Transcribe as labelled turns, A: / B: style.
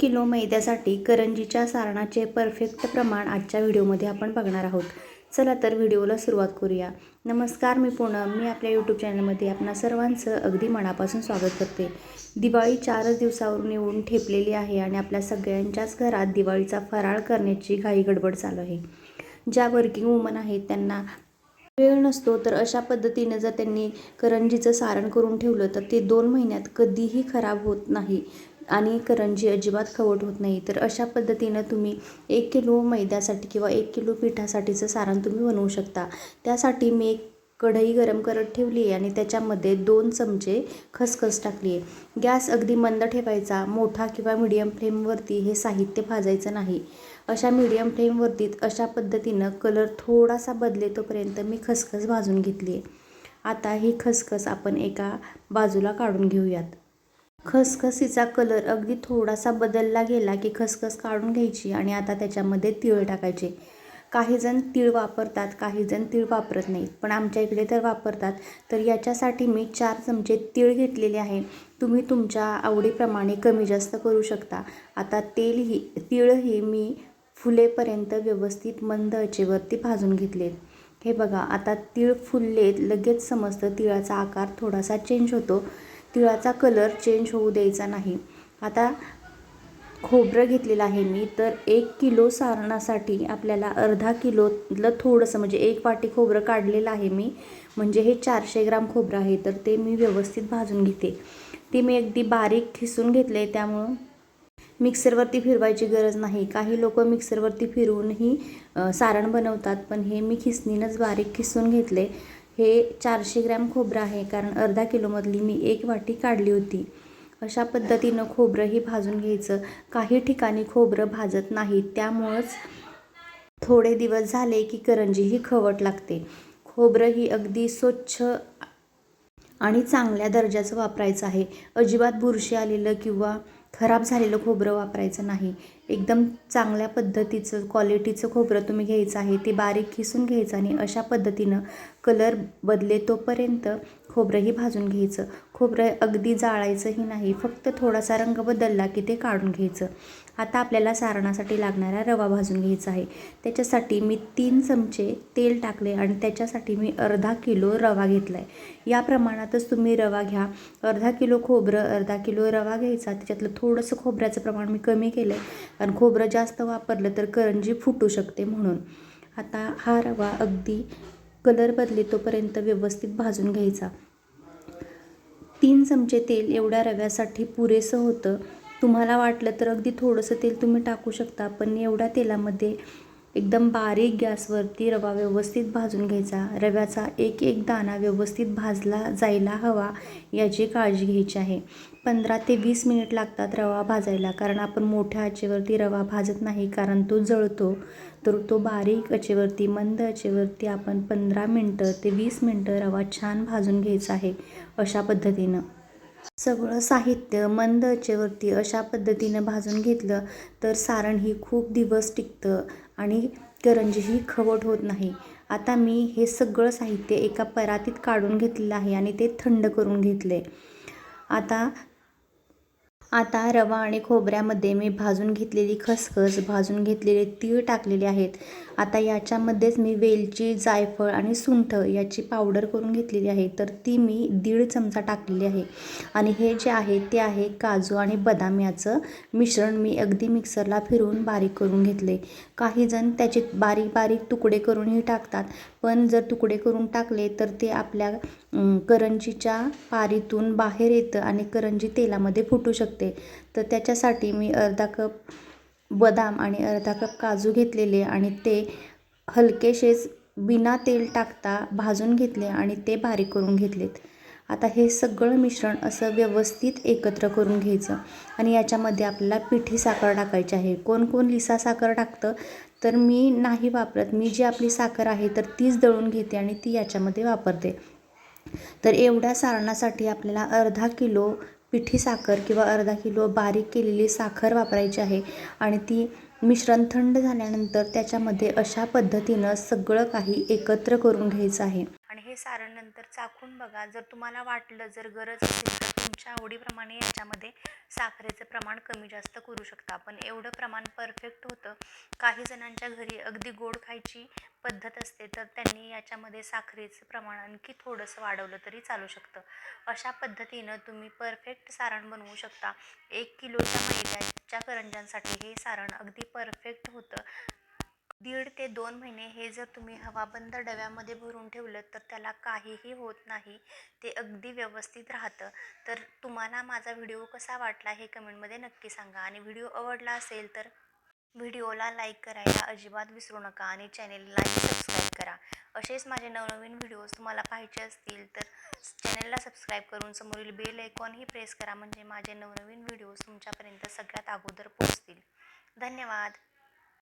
A: Kilo मैद्यासाठी करंजीच्या सारणाचे perfect प्रमाण आजच्या व्हिडिओमध्ये आपण बघणार आहोत. चला तर व्हिडिओला सुरुवात करूया. नमस्कार मी पूनम. मी आपल्या यूट्यूब चॅनलमध्ये आपणा सर्वांचं अगदी मनापासून स्वागत करते. दिवाळी चारच दिवसावरून येऊन ठेपलेली आहे आणि आपल्या सगळ्यांच्याच घरात दिवाळीचा फराळ करण्याची घाई गडबड चालू आहे. ज्या वर्किंग वुमन आहेत त्यांना वेळ नसतो तर अशा पद्धतीनं जर त्यांनी करंजीचं सारण करून ठेवलं तर ते दोन महिन्यात कधीही खराब होत नाही. आणि करंजी अजिबात खवट होत नाही. तर अशा पद्धतीनं तुम्ही एक किलो मैद्यासाठी किंवा एक किलो पिठासाठीचं सारण तुम्ही बनवू शकता. त्यासाठी मी एक कढई गरम करत ठेवली आहे आणि त्याच्यामध्ये दोन चमचे खसखस टाकली आहे. गॅस अगदी मंद ठेवायचा मोठा किंवा मीडियम फ्लेमवरती हे साहित्य भाजायचं नाही. अशा मीडियम फ्लेमवरतीच अशा पद्धतीनं कलर थोडासा बदलेतोपर्यंत मी खसखस भाजून घेतली आहे. आता ही खसखस आपण एका बाजूला काढून घेऊयात. खसखसीचा कलर अगदी थोडासा बदलला गेला की खसखस काढून घ्यायची आणि आता त्याच्यामध्ये तीळ टाकायचे. काहीजण तीळ वापरतात काहीजण तीळ वापरत नाहीत. पण आमच्या इकडे तर वापरतात. तर याच्यासाठी मी चार चमचे तीळ घेतलेले आहे. तुम्ही तुमच्या आवडीप्रमाणे कमी जास्त करू शकता. आता तेलही तीळही मी फुलेपर्यंत व्यवस्थित मंद अचेवरती भाजून घेतलेत हे बघा आता तीळ फुललेत लगेच समजतं तिळाचा आकार थोडासा चेंज होतो. तिळाचा कलर चेंज होऊ द्यायचा नाही. आता खोबरं घेतलेलं आहे मी तर एक किलो सारणासाठी आपल्याला अर्धा किलोतलं थोडंसं म्हणजे एक वाटी खोबरं काढलेलं आहे मी. म्हणजे हे चारशे ग्राम खोबरं आहे तर ते मी व्यवस्थित भाजून घेते. ते मी अगदी बारीक खिसून घेतले त्यामुळं मिक्सरवरती फिरवायची गरज नाही. काही लोक मिक्सरवरती फिरवूनही सारण बनवतात पण हे मी खिसणीनंच बारीक खिसून घेतले हे चारशे ग्रॅम खोबरं आहे कारण अर्धा किलोमधली मी एक वाटी काढली होती. अशा पद्धतीनं खोबरंही भाजून घ्यायचं. काही ठिकाणी खोबरं भाजत नाही त्यामुळंच थोडे दिवस झाले की करंजीही खवट लागते. खोबरं ही अगदी स्वच्छ आणि चांगल्या दर्जाचं वापरायचं आहे. अजिबात बुरशी आलेलं किंवा खराब झालेलं खोबरं वापरायचं नाही. एकदम चांगल्या पद्धतीचं क्वालिटीचं खोबरं तुम्ही घ्यायचं आहे ते बारीक खिसून घ्यायचं आणि अशा पद्धतीनं कलर बदले तोपर्यंत खोबरंही भाजून घ्यायचं. खोबरं अगदी जाळायचंही नाही फक्त थोडासा रंग बदलला की ते काढून घ्यायचं. आता आपल्याला सारणासाठी लागणारा रवा भाजून घ्यायचा आहे. त्याच्यासाठी मी तीन चमचे तेल टाकले आणि त्याच्यासाठी मी अर्धा किलो रवा घेतला आहे या प्रमाणातच तुम्ही रवा घ्या. अर्धा किलो खोबरं अर्धा किलो रवा घ्यायचा. त्याच्यातलं थोडंसं खोबऱ्याचं प्रमाण मी कमी केलं आहे कारण खोबरं जास्त वापरलं तर करंजी फुटू शकते म्हणून. आता हा रवा अगदी कलर बदले तोपर्यंत व्यवस्थित भाजून घ्यायचा. तीन चमचे तेल एवढ्या रव्यासाठी पुरेसं होतं. तुम्हाला वाटलं तर अगदी थोडंसं तेल तुम्ही टाकू शकता पण एवढ्या तेलामध्ये एकदम बारीक गॅसवरती रवा व्यवस्थित भाजून घ्यायचा. रव्याचा एक एक दाणा व्यवस्थित भाजला जायला हवा याची काळजी घ्यायची आहे. पंधरा ते वीस मिनिट लागतात रवा भाजायला कारण आपण मोठ्या आचेवरती रवा भाजत नाही कारण तो जळतो. तर तो बारीक आचेवरती मंद आचेवरती आपण पंधरा मिनटं ते वीस मिनटं रवा छान भाजून घ्यायचा आहे अशा पद्धतीनं. सगळं साहित्य मंद आचेवरती अशा पद्धतीनं भाजून घेतलं तर सारण ही खूप दिवस टिकतं आणि करंजीही खवट होत नाही. आता मी हे सगळं साहित्य एका परातीत काढून घेतलेलं आहे आणि ते थंड करून घेतले आता आता रवा आणि खोबऱ्यामध्ये मी भाजून घेतलेली खसखस भाजून घेतलेले तीळ टाकलेले आहेत. आता याच्यामध्येच मी वेलची जायफळ आणि सुंठ याची पावडर करून घेतलेली आहे. तर ती मी दीड चमचा टाकलेली आहे. आणि हे जे आहे ते आहे काजू आणि बदाम याचं मिश्रण मी अगदी मिक्सरला फिरवून बारीक करून घेतले. काही जण त्याचे बारीक बारीक तुकडे करूनही टाकतात पण जर तुकडे करून टाकले तर ते आपल्या करंजीच्या पारीतून बाहेर येतं आणि करंजी तेलामध्ये फुटू शकते. तर त्याच्यासाठी मी अर्धा कप बदाम आणि अर्धा कप काजू घेतलेले आणि ते हलकेसेच बिना तेल टाकता भाजून घेतले आणि ते बारीक करून घेतलेत. आता हे सगळं मिश्रण असं व्यवस्थित एकत्र करून घ्यायचं आणि याच्यामध्ये आपल्याला पिठी साखर टाकायची आहे. कोण कोण लिसा साखर टाकतं तर मी नाही वापरत. मी जी आपली साखर आहे तर तीच दळून घेते आणि ती याच्यामध्ये वापरते. तर एवढ्या सारणासाठी आपल्याला अर्धा किलो पिठी साखर किंवा अर्धा किलो बारीक केलेली साखर वापरायची आहे. आणि ती मिश्रण थंड झाल्यानंतर त्याच्यामध्ये अशा पद्धतीनं सगळं काही एकत्र करून घ्यायचं आहे. आणि हे सारण नंतर चाखून बघा. जर तुम्हाला वाटलं जर गरज असेल तर तुमच्या आवडीप्रमाणे याच्यामध्ये साखरेचं प्रमाण कमी जास्त करू शकता. पण एवढं प्रमाण परफेक्ट होतं. काही जणांच्या घरी अगदी गोड खायची पद्धत असते तर त्यांनी याच्यामध्ये साखरेचं प्रमाण आणखी थोडंसं वाढवलं तरी चालू शकतं. अशा पद्धतीनं तुम्ही परफेक्ट सारण बनवू शकता. एक किलोच्या मैद्याच्या करंज्यांसाठी हे सारण अगदी परफेक्ट होतं. दीड ते दोन महिने हे जर तुम्ही हवाबंद डव्यामध्ये भरून ठेवलं तर त्याला काहीही होत नाही. ते अगदी व्यवस्थित राहतं. तर तुम्हाला माझा व्हिडिओ कसा वाटला हे कमेंटमध्ये नक्की सांगा. आणि व्हिडिओ आवडला असेल तर व्हिडिओला लाईक करायला अजिबात विसरू नका आणि चॅनेलला सबस्क्राईब करा. असेच माझे नवनवीन व्हिडिओज तुम्हाला पाहिजे असतील तर चॅनेलला सबस्क्राईब करून समोरील बेल आयकॉनही प्रेस करा म्हणजे माझे नवनवीन व्हिडिओज तुमच्यापर्यंत सगळ्यात अगोदर पोहोचतील. धन्यवाद.